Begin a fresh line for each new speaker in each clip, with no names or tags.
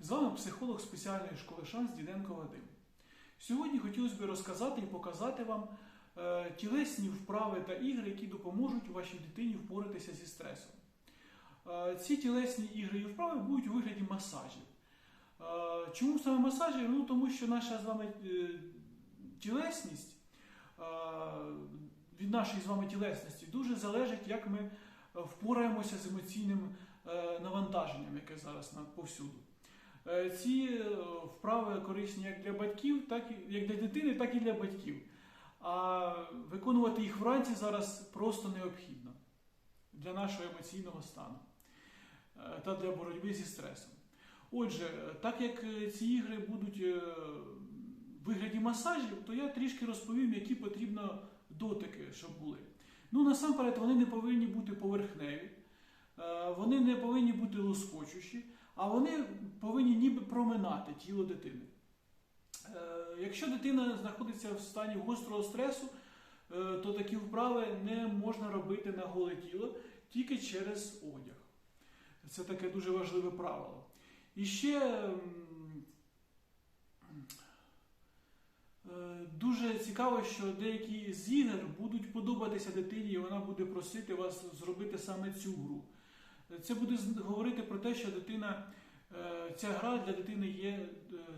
З вами психолог спеціальної школи Шанс Діденко Вадим. Сьогодні хотілося б розказати і показати вам е, тілесні вправи та ігри, які допоможуть вашій дитині впоратися зі стресом. Е, ці тілесні ігри і вправи будуть у вигляді масажів. Е, чому саме масажі? Ну, тому що наша з вами е, тілесність е, від нашої з вами тілесності дуже залежить, як ми впораємося з емоційним е, навантаженням, яке зараз повсюду. Е, Ці е, вправи корисні як для батьків, так і як для дитини, так і для батьків. А виконувати їх вранці зараз просто необхідно для нашого емоційного стану е, та для боротьби зі стресом. Отже, так як ці ігри будуть в вигляді масажів, то я трішки розповім, які потрібно дотики, щоб були. Ну, насамперед, вони не повинні бути поверхневі, вони не повинні бути лоскочущі, а вони повинні ніби проминати тіло дитини. Е, Якщо дитина знаходиться в стані гострого стресу, е, то такі вправи не можна робити на голе тіло тільки через одяг. Це таке дуже важливе правило. І ще е, дуже цікаво, що деякі з ігор будуть подобатися дитині, і вона буде просити вас зробити саме цю гру. Це буде говорити про те, що дитина, е, ця гра для дитини є е,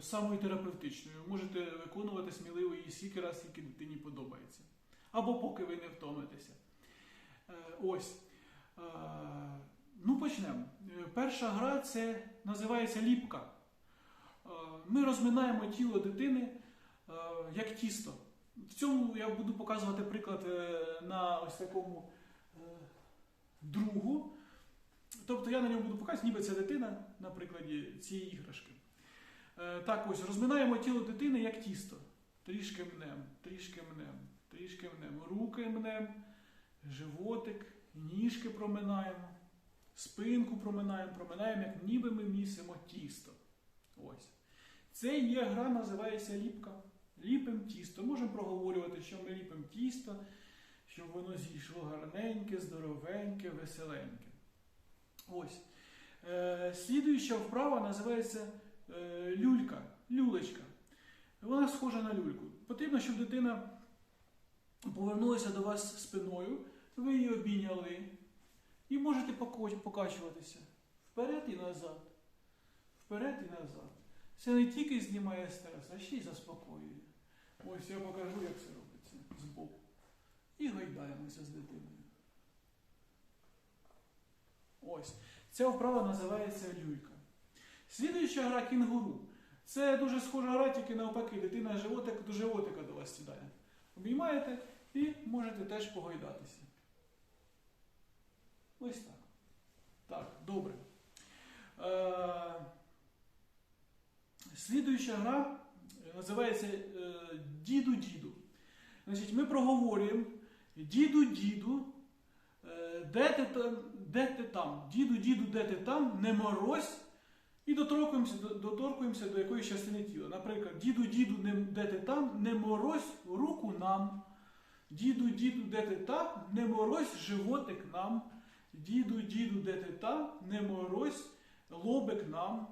самою терапевтичною. Ви можете виконувати сміливо її скільки раз, скільки дитині подобається. Або поки ви не втомитеся. Е, Ось. Ну, почнемо. Перша гра це називається ліпка. Ми розминаємо тіло дитини як тісто. В цьому я буду показувати приклад на ось такому другу. Тобто я на ньому буду показувати, ніби це дитина на прикладі цієї іграшки. Е, Так, ось розминаємо тіло дитини як тісто. Трішки мнем, трішки мнем, трішки мнем. Руки мнем, животик, ніжки проминаємо, спинку проминаємо, проминаємо, як ніби ми місимо тісто. Ось. Це є гра, називається ліпка. Ліпимо тісто. Можемо проговорювати, що ми ліпимо тісто, щоб воно зійшло гарненьке, здоровеньке, веселеньке. Ось. Е, слідуюча вправа називається е, люлька, люлечка. Вона схожа на люльку. Потрібно, щоб дитина повернулася до вас спиною, ви її обійняли і можете покачуватися вперед і назад. Вперед і назад. Це не тільки знімає стрес, а ще й заспокоює. Ось я покажу, як це робиться збоку. І гайдаємося з дитиною. Ось. Ця вправа називається люлька. Слідуюча гра кінгуру. Це дуже схожа гра, тільки навпаки, дитина животик до животика до вас сідає. Обіймаєте і можете теж погойдатися. Ось так. Так, добре. Е, слідуюча гра називається е, Діду-діду. Значить, ми проговорюємо Діду, діду, е, де ти там, де ти там? Діду, діду, де ти там, не морозь. І доторкуємося, доторкуємося до якоїсь частини тіла. Наприклад, діду, діду, не, де ти там, не морозь руку нам. Діду, діду, де ти там, не морозь животик нам. Діду, діду, де ти там, не морозь лобик нам.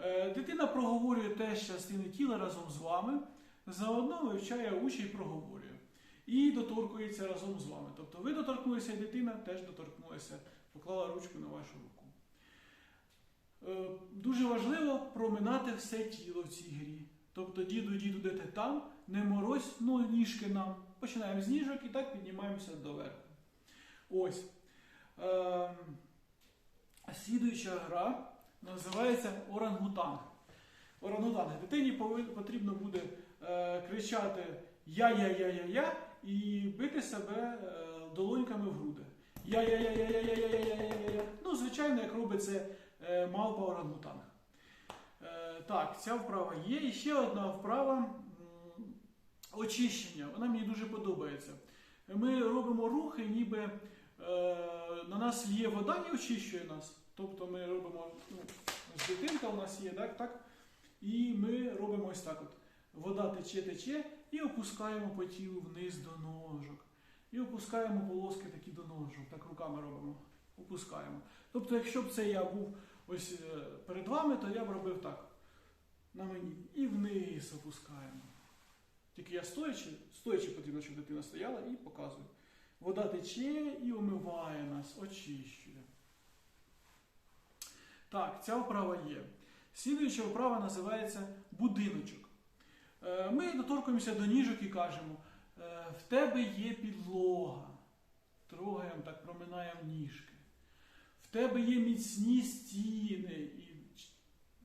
Е, дитина проговорює теж частини тіла разом з вами, заодно вивчає учі і проговорює. І доторкується разом з вами. Тобто ви доторкнулися, дитина теж доторкнулася, поклала ручку на вашу руку. Е, Дуже важливо проминати все тіло в цій грі. Тобто, діду, діду, де ти там, не морозь, ну ніжки нам. Починаємо з ніжок і так піднімаємося доверху. Ось. Ем, Слідуюча гра називається орангутанг. Орангутанг. Дитині потрібно буде е, кричати я-я-я-я-я і бити себе е, долоньками в груди. Я-я-я-я-я-я-я-я-я-я. Ну, звичайно, як робить це мавпа орангутанг. Е, так, ця вправа є. І ще одна вправа очищення. Вона мені дуже подобається. Ми робимо рухи, ніби е, на нас лє вода і очищує нас. Тобто ми робимо ну, дитинка у нас є, так, так? І ми робимо ось так: от. вода тече, тече, і опускаємо по тілу вниз до ножок. І опускаємо полоски такі до ножок. Так руками робимо. Опускаємо. Тобто, якщо б це я був ось е, перед вами, то я б робив так. На мені. І вниз опускаємо. Тільки я стоячи, стоячи потрібно, щоб дитина стояла і показую. Вода тече і омиває нас, очищує. Так, ця вправа є. Слідуюча вправа називається будиночок. Е, Ми доторкуємося до ніжок і кажемо: в тебе є підлога. Трогаємо так, проминаємо ніжки. В тебе є міцні стіни і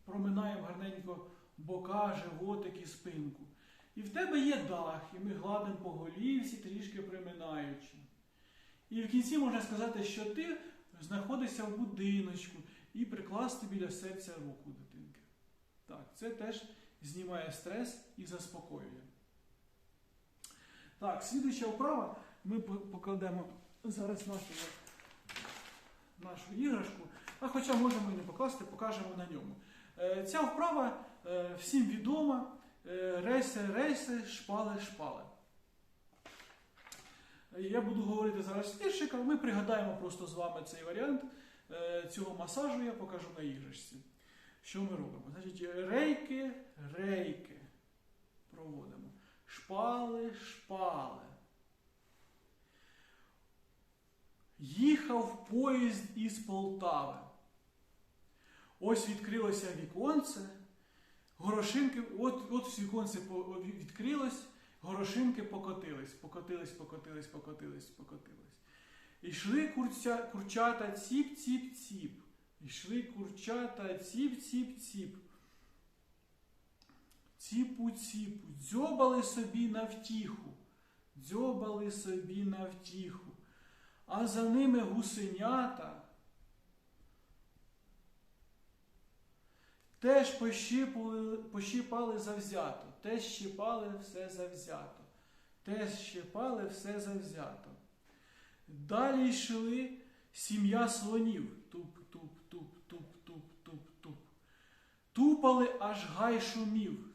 проминаємо гарненько бока, животик і спинку. І в тебе є дах, і ми гладимо по голівці, трішки приминаючи. І в кінці можна сказати, що ти знаходишся в будиночку і прикласти біля серця руку дитинки. Так, це теж знімає стрес і заспокоює. Так, слідуюча вправа. Ми покладемо зараз нашу, нашу іграшку, а хоча можемо і не покласти, покажемо на ньому. Е, Ця вправа е, всім відома. Е, Рейси, рейси, шпали, шпали. Я буду говорити зараз з віршика. Ми пригадаємо просто з вами цей варіант цього масажу, я покажу на іграшці. Що ми робимо? Значить, рейки, рейки проводимо. Шпали, шпали. Їхав поїзд із Полтави. Ось відкрилося віконце. Горошинки, от, от віконце відкрилось, горошинки покотились, покотились, покотились, покотились, покотились. Ішли курця, курчата ціп, ціп, ціп. Ішли курчата ціп, ціп, ціп. Ціпу, ціпу, дзьобали собі на втіху, дзьобали собі на втіху, а за ними гусенята теж пощипали, завзято, теж щипали все завзято, теж щипали все завзято. Далі йшли сім'я слонів. Туп, туп, туп, туп, туп, туп, туп. Тупали, аж гай шумів.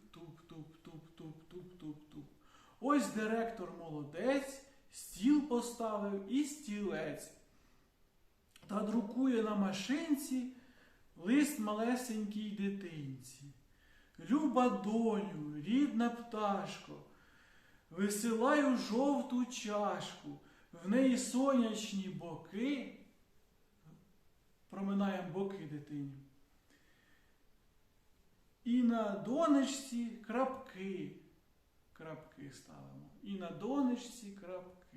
Ось директор молодець, стіл поставив і стілець. Та друкує на машинці лист малесенькій дитинці. Люба доню, рідна пташко, висилаю жовту чашку, в неї сонячні боки. Проминаємо боки дитині. І на донечці крапки. Крапки ставимо. І на донечці крапки.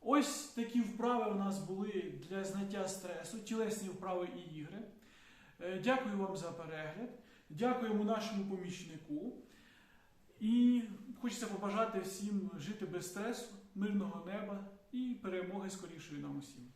Ось такі вправи у нас були для зняття стресу, тілесні вправи і ігри. Е, Дякую вам за перегляд. Дякуємо нашому помічнику. І хочеться побажати всім жити без стресу, мирного неба і перемоги скорішої нам усім.